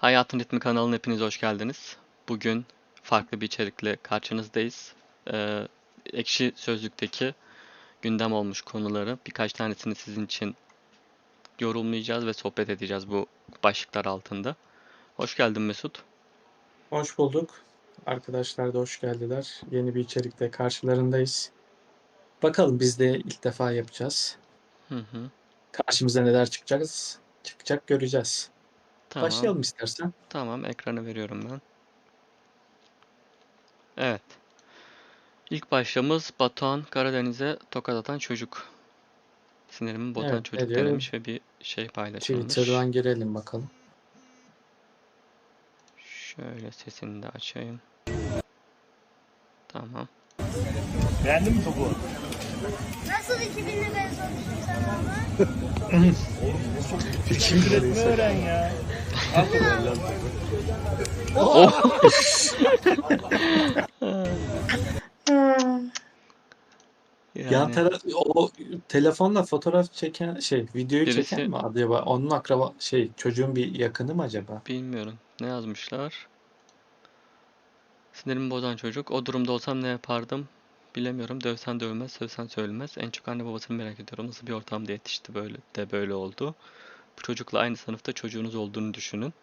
Hayatın Ritmi kanalına hepiniz hoş geldiniz. Bugün farklı bir içerikle karşınızdayız. Ee, Ekşi Sözlük'teki gündem olmuş konuları birkaç tanesini sizin için yorumlayacağız ve sohbet edeceğiz bu başlıklar altında. Hoş geldin Mesut. Hoş bulduk. Arkadaşlar da hoş geldiler. Yeni bir içerikle karşılarındayız. Bakalım biz de ilk defa yapacağız. Hı hı. Karşımıza neler çıkacak, çıkacak göreceğiz. Tamam. Başlayalım istersen. Tamam, ekranı veriyorum ben. Evet. İlk başlığımız Batuhan Karadeniz'e tokat atan çocuk. Sinirimin botan Evet, çocuk ediyorum. denemiş ve bir şey paylaşılmış. Twitter'dan girelim bakalım. Şöyle sesini de açayım. Tamam. Beğendin mi topu? Nasıl 2000'le benziyormuşum sana ama? Şimdi üretmeyi öğren ya. Yan Yani taraf o telefonla fotoğraf çeken şey videoyu Birisi- çeken mi acaba? Onun akraba şey çocuğun bir yakını mı acaba? bilmiyorum. Ne yazmışlar? Sinirimi bozan çocuk. O durumda olsam ne yapardım? Bilemiyorum. Dövsen dövmez, sövsen söylemez. En çok anne babasını merak ediyorum. Nasıl bir ortamda yetişti böyle de böyle oldu. Bu çocukla aynı sınıfta çocuğunuz olduğunu düşünün.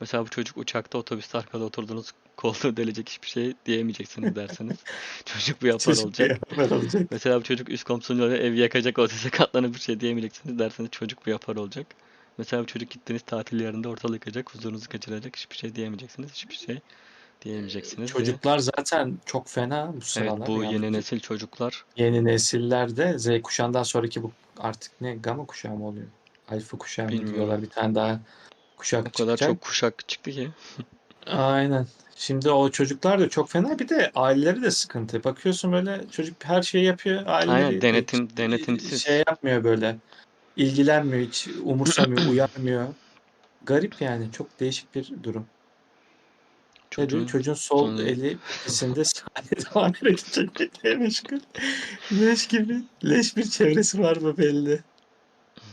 Mesela bu çocuk uçakta otobüste arkada oturduğunuz koltuğu delecek hiçbir şey diyemeyeceksiniz derseniz. çocuk bu yapar Çocuk olacak. olacak. Mesela bu çocuk üst komşunun evi yakacak o size katlanıp bir şey diyemeyeceksiniz derseniz çocuk bu yapar olacak. Mesela bu çocuk gittiğiniz tatil yerinde ortalık yıkacak, huzurunuzu kaçıracak, hiçbir şey diyemeyeceksiniz, hiçbir şey diyemeyeceksiniz diye. Çocuklar zaten çok fena bu Evet sıralar. bu yani. yeni nesil çocuklar Yeni nesillerde Z kuşağından sonraki bu artık ne gamma kuşağı mı oluyor? Alfa kuşağı mı Bilmiyorum. diyorlar bir tane daha kuşak o kadar çıkacak. çok kuşak çıktı ki. Aynen. Şimdi o çocuklar da çok fena. Bir de aileleri de sıkıntı. Bakıyorsun böyle çocuk her şeyi yapıyor. Aileleri Aynen denetim hiç denetimsiz. şey yapmıyor böyle. İlgilenmiyor hiç. Umursamıyor, uyarmıyor. Garip yani. Çok değişik bir durum. Çocuğun Çocuğun sol sonu- eli ikisinde saniye tamir edecekle meşgul. Leş gibi. Leş bir çevresi var mı belli.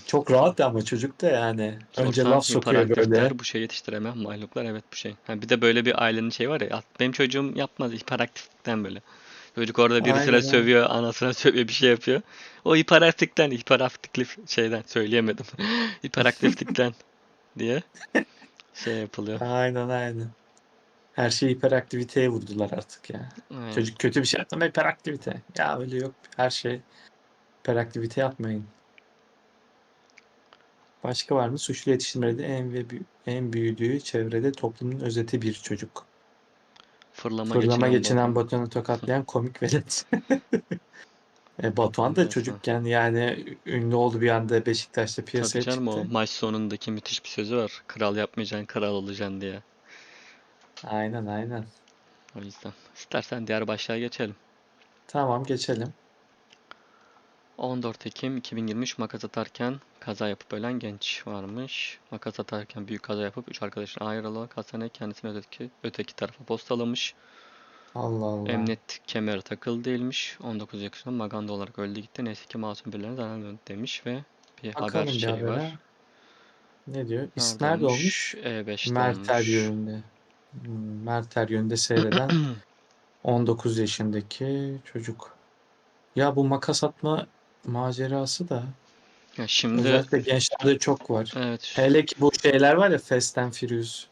Çok rahat ama çocuk da yani. Önce Sorsan laf sokuyor böyle. bu şey yetiştiremeyen mahluklar evet bu şey. Ha, bir de böyle bir ailenin şey var ya benim çocuğum yapmaz hiperaktiflikten böyle. Çocuk orada birisine aynen. sövüyor, anasına sövüyor, bir şey yapıyor. O hiperaktiflikten, hiperaktiflik şeyden söyleyemedim. hiperaktiflikten diye şey yapılıyor. Aynen aynen. Her şeyi hiperaktiviteye vurdular artık ya. Aynen. Çocuk kötü bir şey yaptı ama hiperaktivite. Ya öyle yok. Her şey hiperaktivite yapmayın. Başka var mı? Suçlu yetiştirmede en ve en büyüdüğü çevrede toplumun özeti bir çocuk. Fırlama, Fırlama geçinen geçinen Batuhan. Batuhan'ı tokatlayan komik velet. e, Batuhan da çocukken yani ünlü oldu bir anda Beşiktaş'ta Tabii piyasaya canım o çıktı. maç sonundaki müthiş bir sözü var. Kral yapmayacaksın, kral olacaksın diye. Aynen aynen. O yüzden. İstersen diğer başlığa geçelim. Tamam geçelim. 14 Ekim 2023 makas atarken kaza yapıp ölen genç varmış. Makas atarken büyük kaza yapıp 3 arkadaşına ayrılarak hastaneye kendisini öteki, öteki tarafa postalamış. Allah Allah. Emniyet kemeri takılı değilmiş. 19 yaşında maganda olarak öldü gitti. Neyse ki masum birilerine zarar vermedi demiş ve bir haber Bakalım bir şeyi habere. var. Ne diyor? İs Nerede nerede olmuş? olmuş? E5'te Merter olmuş. yönünde. Hmm, Merter yönünde seyreden 19 yaşındaki çocuk. Ya bu makas atma macerası da Ya şimdi özellikle gençlerde çok var. evet Hele ki bu şeyler var ya Fast and Furious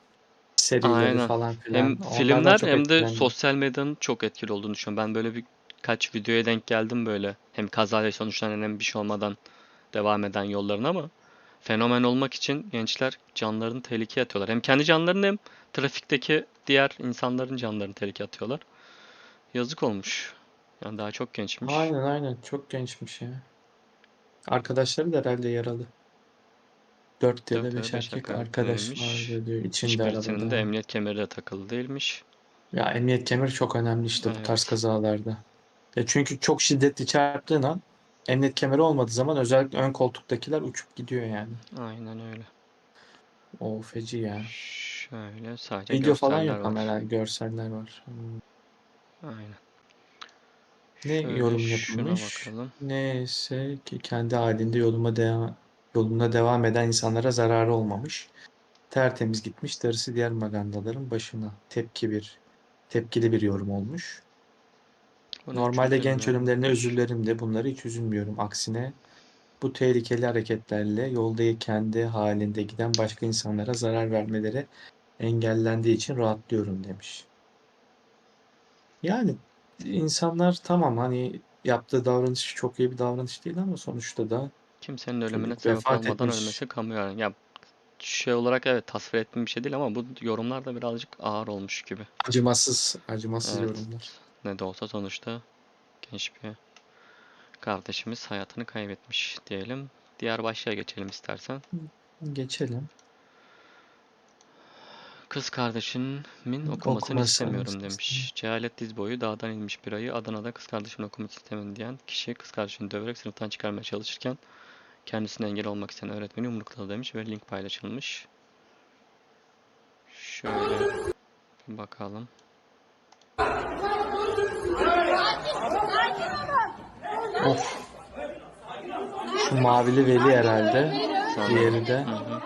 serileri Aynen. falan filan. Hem Onlardan filmler hem de etkilendim. sosyal medyanın çok etkili olduğunu düşünüyorum. Ben böyle birkaç videoya denk geldim böyle. Hem kazayla sonuçlanan hem bir şey olmadan devam eden yollarına ama fenomen olmak için gençler canlarını tehlikeye atıyorlar. Hem kendi canlarını hem trafikteki diğer insanların canlarını tehlikeye atıyorlar. Yazık olmuş. Yani daha çok gençmiş. Aynen aynen çok gençmiş ya. Arkadaşları da herhalde yaralı. 4 ya Dört ya da 5 beş erkek arkadaş vardı diyor içinde Hiçbirisinin de arabada. emniyet kemeri de takılı değilmiş. Ya emniyet kemeri çok önemli işte bu tarz kazalarda. Ya çünkü çok şiddetli çarptığın an emniyet kemeri olmadığı zaman özellikle ön koltuktakiler uçup gidiyor yani. Aynen öyle. O feci ya. Şöyle sadece Video falan yok ama var. herhalde görseller var. Hmm. Aynen. Ne Şöyle yorum yapılmış? bakalım. Neyse ki kendi halinde yoluma devam yoluna devam eden insanlara zararı olmamış. Tertemiz gitmiş darısı diğer magandaların başına. Tepki bir tepkili bir yorum olmuş. Bunu Normalde genç ölümlerine üzülürüm de bunları hiç üzülmüyorum. Aksine bu tehlikeli hareketlerle yolda kendi halinde giden başka insanlara zarar vermeleri engellendiği için rahatlıyorum demiş. Yani insanlar tamam hani yaptığı davranış çok iyi bir davranış değil ama sonuçta da Kimsenin ölümüne sebep vefat olmadan etmiş. ölmesi kamu. Ya şey olarak evet tasvir ettiğim bir şey değil ama bu yorumlar da birazcık ağır olmuş gibi. acımasız, acımasız Evet. yorumlar. Ne de olsa sonuçta genç bir kardeşimiz hayatını kaybetmiş diyelim. Diğer başlığa geçelim istersen. Geçelim. Kız kardeşimin okumasını Okumasını istemiyorum istemiyorum. demiş. Cehalet diz boyu dağdan inmiş bir ayı. Adana'da kız kardeşimin okumak istemiyorum diyen kişi kız kardeşini döverek sınıftan çıkarmaya çalışırken kendisine engel olmak isteyen öğretmeni yumrukladı demiş ve link paylaşılmış. Şöyle bir bakalım. Of. Şu mavili veli herhalde. Diğeri de Hı.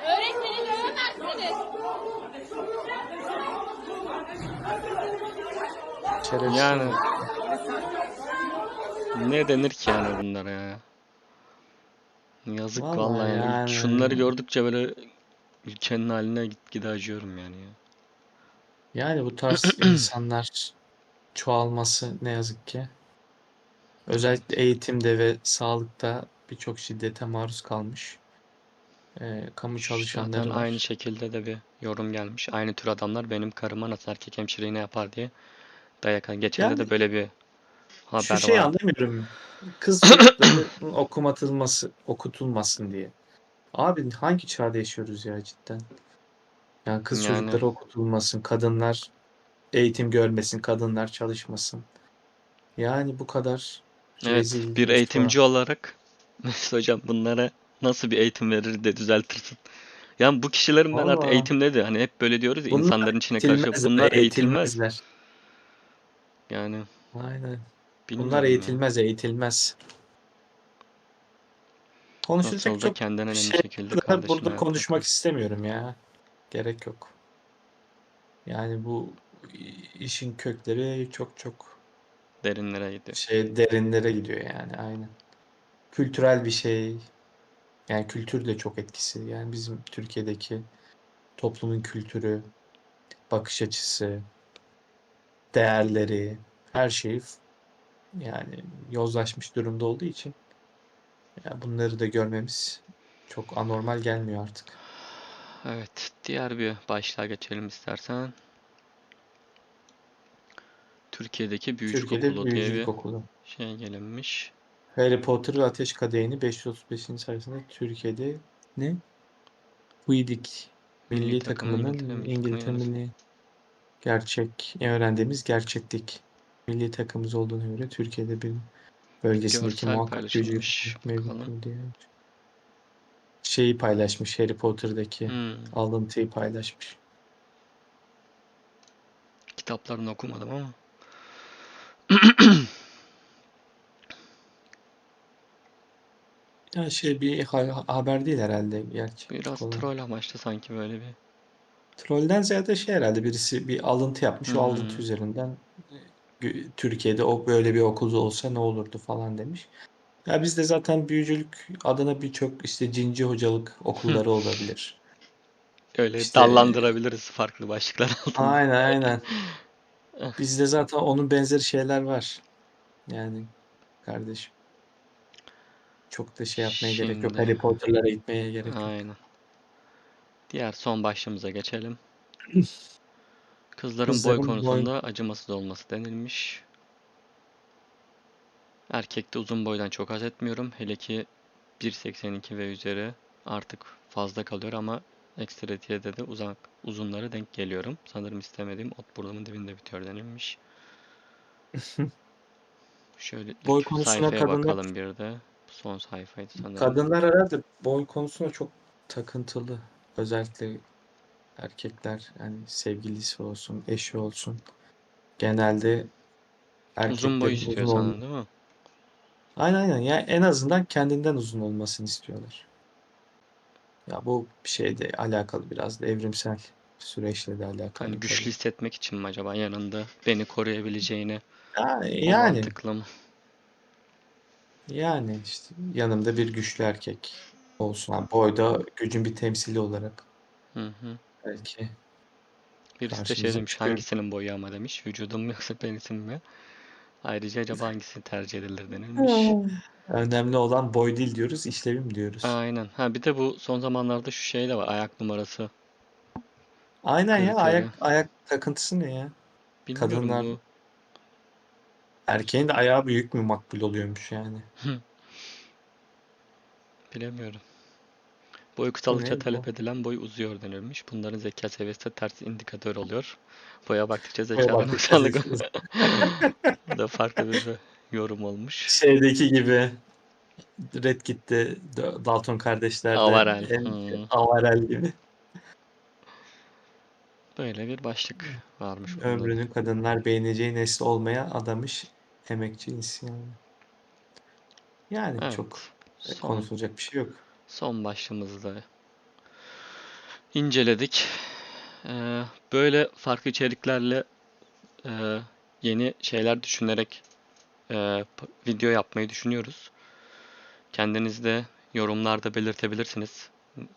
Yani ne denir ki yani bunlara ya? Yazık Vallahi vallahi yani. yani. Şunları gördükçe böyle ülkenin haline gitgide acıyorum yani ya. Yani bu tarz insanlar çoğalması ne yazık ki. Özellikle eğitimde ve sağlıkta birçok şiddete maruz kalmış. Ee, kamu çalışanları Zaten var. aynı şekilde de bir yorum gelmiş. Aynı tür adamlar benim karıma nasıl erkek hemşireyi ne yapar diye dayak. Geçen de Yani böyle bir haber Şu şeyi var. anlamıyorum. Kız çocuklarının okumatılması, okutulmasın diye. Abi hangi çağda yaşıyoruz ya cidden? Yani kız Yani. çocukları okutulmasın, kadınlar eğitim görmesin, kadınlar çalışmasın. Yani bu kadar Evet, rezil, bir eğitimci olarak Mesut hocam bunlara nasıl bir eğitim verir de düzeltirsin. Yani bu kişilerin ben artık eğitimde de hani hep böyle diyoruz ya Bunlar insanların içine. Eğitilmezler, Bunlar eğitilmez. eğitilmezler. Yani Aynen. Bunlar bilmiyorum ya. eğitilmez, eğitilmez. Konuşulacak çok kendinden emin şey şekilde var. kardeşine Burada hayatta konuşmak istemiyorum ya. Gerek yok. Yani bu işin kökleri çok çok Derinlere gidiyor. şey derinlere gidiyor yani aynen. Kültürel bir şey. Yani kültür de çok etkisi. Yani bizim Türkiye'deki toplumun kültürü, bakış açısı, değerleri, her şey yani yozlaşmış durumda olduğu için ya bunları da görmemiz çok anormal gelmiyor artık. Evet, diğer bir başlığa geçelim istersen. Türkiye'deki Büyücülük Türkiye'de Okulu diye büyücülük bir okulu. şey gelinmiş. Harry Potter ve Ateş Kadehi'ni 535. sayfasında Türkiye'de ne? Quidditch milli Milli takımı takımının İngiltere milli İngiltere gerçek öğrendiğimiz gerçeklik milli takımımız olduğuna göre Türkiye'de bir bölgesindeki Görsel muhakkak büyücülük paylaşılmış. Bakalım. diye. Şeyi paylaşmış Harry Potter'daki Hmm, alıntıyı paylaşmış. kitaplarını okumadım ama. Ya şey bir ha- haber değil herhalde gerçek Biraz olan. troll amaçlı sanki böyle bir. Trollden ziyade şey herhalde birisi bir alıntı yapmış. O alıntı Hmm. üzerinden e, Türkiye'de o böyle bir okulda olsa ne olurdu falan demiş. Ya bizde zaten büyücülük adına birçok işte cinci hocalık okulları olabilir. Öyle İşte- dallandırabiliriz farklı başlıklar altında. Aynen aynen. Bizde zaten onun benzeri şeyler var. Yani kardeşim. Çok da şey yapmaya gerek yok. Şimdi- Harry Potter'lara gitmeye gerek yok. Aynen. Diğer son başlığımıza geçelim. Kızların boy Kızların boy- konusunda acımasız olması denilmiş. Erkekte uzun boydan çok haz etmiyorum. Hele ki 1.82 ve üzeri artık fazla kalıyor ama ekstretiyede de uzak uzunlara denk geliyorum. Sanırım istemediğim ot burnumun dibinde bitiyor denilmiş. Şöyle Boy konusuna kadınlar- bakalım bir de. Son sayfaydı sanırım. Kadınlar herhalde boy konusunda çok takıntılı. Özellikle erkekler yani sevgilisi olsun, eşi olsun. Genelde Uzun boy istiyor uzun sanırım değil mi? Aynen aynen. Yani en azından kendinden uzun olmasını istiyorlar. Ya bu bir şeyde alakalı biraz da evrimsel süreçle de alakalı. Hani tabii. güçlü hissetmek için mi acaba yanında beni koruyabileceğini Ya- yani mantıklı mı? yani işte yanımda bir güçlü erkek olsun. Ha, boyda gücün bir temsili olarak Hı hı. belki Birisi de şey demiş çıkıyor. hangisinin boyu ama demiş. Vücudum mu yoksa penisim mi? Ayrıca acaba hangisi tercih edilir denilmiş. önemli olan boy değil diyoruz, işlevim diyoruz. Aynen. Ha bir de bu son zamanlarda şu şey de var. Ayak numarası. Aynen ya kriteri. ayak ayak takıntısı ne ya? Bilmiyorum Kadınlar bu. erkeğin de ayağı büyük mü makbul oluyormuş yani. Bilemiyorum. Boy bu? talep edilen boy uzuyor denilmiş. Bunların zeka seviyesi de ters indikatör oluyor. Boya baktıkça zeki- Bu da farklı bir yorum olmuş. Şeydeki gibi Red gitti Dalton kardeşlerde Avarel. Hmm. avarel gibi. Böyle bir başlık varmış burada. Ömrünü kadınlar beğeneceği nesli olmaya adamış emekçi insan. Yani Evet. çok Son, konuşulacak bir şey yok. Son başlığımızı da inceledik. Ee, böyle farklı içeriklerle e, yeni şeyler düşünerek e, video yapmayı düşünüyoruz. Kendiniz de yorumlarda belirtebilirsiniz.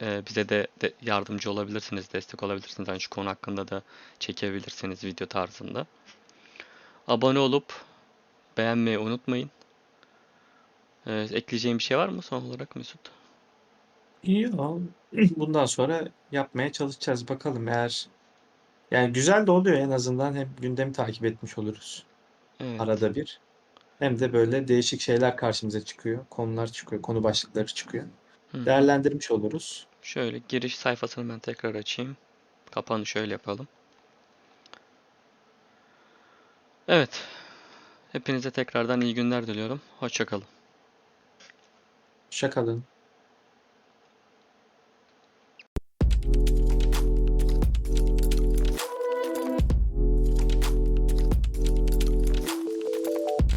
Ee, bize de, yardımcı olabilirsiniz, destek olabilirsiniz. Yani şu konu hakkında da çekebilirsiniz video tarzında. Abone olup beğenmeyi unutmayın. Ee, ekleyeceğim bir şey var mı son olarak Mesut? İyi ya. Bundan sonra yapmaya çalışacağız bakalım eğer yani güzel de oluyor en azından hem gündemi takip etmiş oluruz Evet. arada bir. Hem de böyle değişik şeyler karşımıza çıkıyor. Konular çıkıyor, konu başlıkları çıkıyor. Hı hı. Değerlendirmiş oluruz. Şöyle giriş sayfasını ben tekrar açayım. Kapanı şöyle yapalım. Evet. Hepinize tekrardan iyi günler diliyorum. Hoşça kalın. Hoşça kalın.